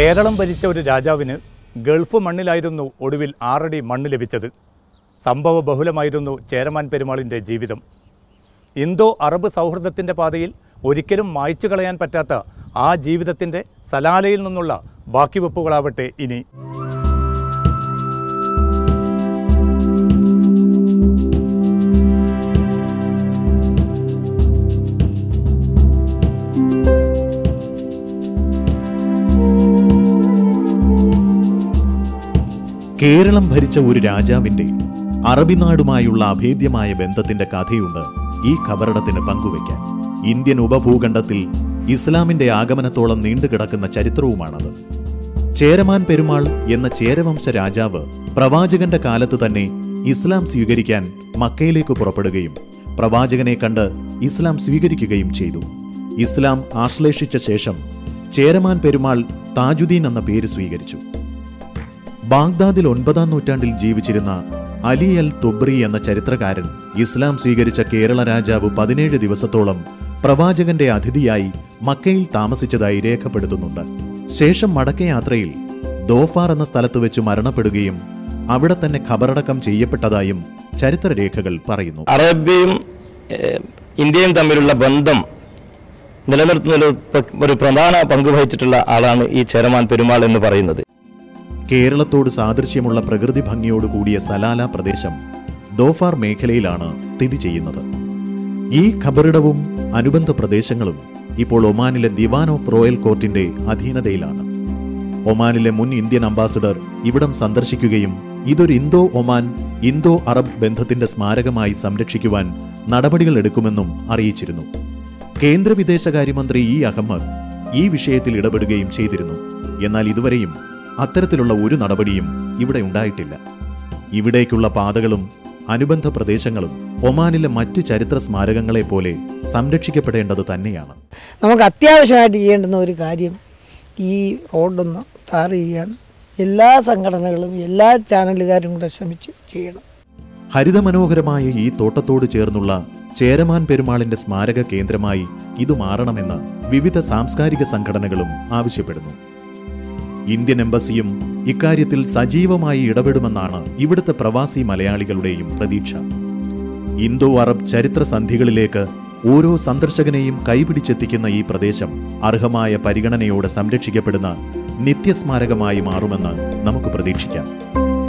കേരളം ഭരിച്ച ഒരു രാജാവിന് ഗൾഫ് മണ്ണിലായിരുന്നു ഒടുവിൽ ആറടി മണ്ണ് ലഭിച്ചത്. സംഭവ ബഹുലമായിരുന്നു ചേരമാൻ പെരുമാളിന്റെ ജീവിതം. ഇന്തോ അറബ് സൗഹൃദത്തിന്റെ പാതയിൽ ഒരിക്കലും മായ്ച്ചു കളയാൻ പറ്റാത്ത ആ ജീവിതത്തിന്റെ സലാലയിൽ നിന്നുള്ള ബാക്കി വെപ്പുകളാവട്ടെ ഇനി. കേരളം ഭരിച്ച ഒരു രാജാവിന്റെ അറബിനാടുമായുള്ള അഭേദ്യമായ ബന്ധത്തിന്റെ കഥയുണ്ട് ഈ ഖബറടത്തിന് പങ്കുവയ്ക്കാൻ. ഇന്ത്യൻ ഉപഭൂഖണ്ഡത്തിൽ ഇസ്ലാമിന്റെ ആഗമനത്തോളം നീണ്ടുകിടക്കുന്ന ചരിത്രവുമാണത്. ചേരമാൻ പെരുമാൾ എന്ന ചേരവംശ രാജാവ് പ്രവാചകന്റെ കാലത്ത് തന്നെ ഇസ്ലാം സ്വീകരിക്കാൻ മക്കയിലേക്ക് പുറപ്പെടുകയും പ്രവാചകനെ കണ്ട് ഇസ്ലാം സ്വീകരിക്കുകയും ചെയ്തു. ഇസ്ലാം ആശ്ലേഷിച്ച ശേഷം ചേരമാൻ പെരുമാൾ താജുദ്ദീൻ എന്ന പേര് സ്വീകരിച്ചു. ബാഗ്ദാദിൽ ഒൻപതാം നൂറ്റാണ്ടിൽ ജീവിച്ചിരുന്ന അലി അൽ തുബ്രി എന്ന ചരിത്രകാരൻ ഇസ്ലാം സ്വീകരിച്ച കേരള രാജാവ് പതിനേഴ് ദിവസത്തോളം പ്രവാചകന്റെ അതിഥിയായി മക്കയിൽ താമസിച്ചതായി രേഖപ്പെടുത്തുന്നുണ്ട്. ശേഷം മടക്കയാത്രയിൽ ദോഫാർ എന്ന സ്ഥലത്ത് വെച്ച് മരണപ്പെടുകയും അവിടെ തന്നെ ഖബറടക്കം ചെയ്യപ്പെട്ടതായും ചരിത്രരേഖകൾ പറയുന്നു. അറേബ്യയും ഇന്ത്യയും തമ്മിലുള്ള ബന്ധം നിലനിർത്തുന്ന ഒരു പ്രധാന പങ്ക് വഹിച്ചിട്ടുള്ള ആളാണ് ഈ ചേരമാൻ പെരുമാൾ എന്ന് പറയുന്നത്. കേരളത്തോട് സാദൃശ്യമുള്ള പ്രകൃതി ഭംഗിയോട് കൂടിയ സലാല പ്രദേശം ദോഫാർ മേഖലയിലാണ് സ്ഥിതി ചെയ്യുന്നത്. ഈ ഖബറിടവും അനുബന്ധ പ്രദേശങ്ങളും ഇപ്പോൾ ഒമാനിലെ ദിവാൻ ഓഫ് റോയൽ കോർട്ടിന്റെ അധീനതയിലാണ്. ഒമാനിലെ മുൻ ഇന്ത്യൻ അംബാസഡർ ഇവിടം സന്ദർശിക്കുകയും ഇതൊരു ഇന്തോ ഒമാൻ ഇന്തോ അറബ് ബന്ധത്തിന്റെ സ്മാരകമായി സംരക്ഷിക്കുവാൻ നടപടികൾ എടുക്കുമെന്നും അറിയിച്ചിരുന്നു. കേന്ദ്ര വിദേശകാര്യമന്ത്രി ഇ അഹമ്മദ് ഈ വിഷയത്തിൽ ഇടപെടുകയും ചെയ്തിരുന്നു. എന്നാൽ ഇതുവരെയും അത്തരത്തിലുള്ള ഒരു നടപടിയും ഇവിടെ ഉണ്ടായിട്ടില്ല. ഇവിടേക്കുള്ള പാതകളും അനുബന്ധ പ്രദേശങ്ങളും ഒമാനിലെ മറ്റ് ചരിത്ര സ്മാരകങ്ങളെ പോലെ സംരക്ഷിക്കപ്പെടേണ്ടത് തന്നെയാണ്. നമുക്ക് അത്യാവശ്യമായിട്ട് ചെയ്യേണ്ടുന്ന ഒരു കാര്യം ഈ റോഡൊന്ന് ടാർ ചെയ്യാൻ എല്ലാ സംഘടനകളും എല്ലാ ചാനലുകാരും കൂടെ ശ്രമിച്ച് ചെയ്യണം. ഹരിതമനോഹരമായ ഈ തോട്ടത്തോട് ചേർന്നുള്ള ചേരമാൻ പെരുമാളിന്റെ സ്മാരക കേന്ദ്രമായി ഇത് മാറണമെന്ന് വിവിധ സാംസ്കാരിക സംഘടനകളും ആവശ്യപ്പെടുന്നു. ഇന്ത്യൻ എംബസിയും ഇക്കാര്യത്തിൽ സജീവമായി ഇടപെടുമെന്നാണ് ഇവിടുത്തെ പ്രവാസി മലയാളികളുടെയും പ്രതീക്ഷ. ഇന്തോ അറബ് ചരിത്ര സന്ധികളിലേക്ക് ഓരോ സന്ദർശകനെയും കൈപിടിച്ചെത്തിക്കുന്ന ഈ പ്രദേശം അർഹമായ പരിഗണനയോടെ സംരക്ഷിക്കപ്പെടുന്ന നിത്യസ്മാരകമായി മാറുമെന്ന് നമുക്ക് പ്രതീക്ഷിക്കാം.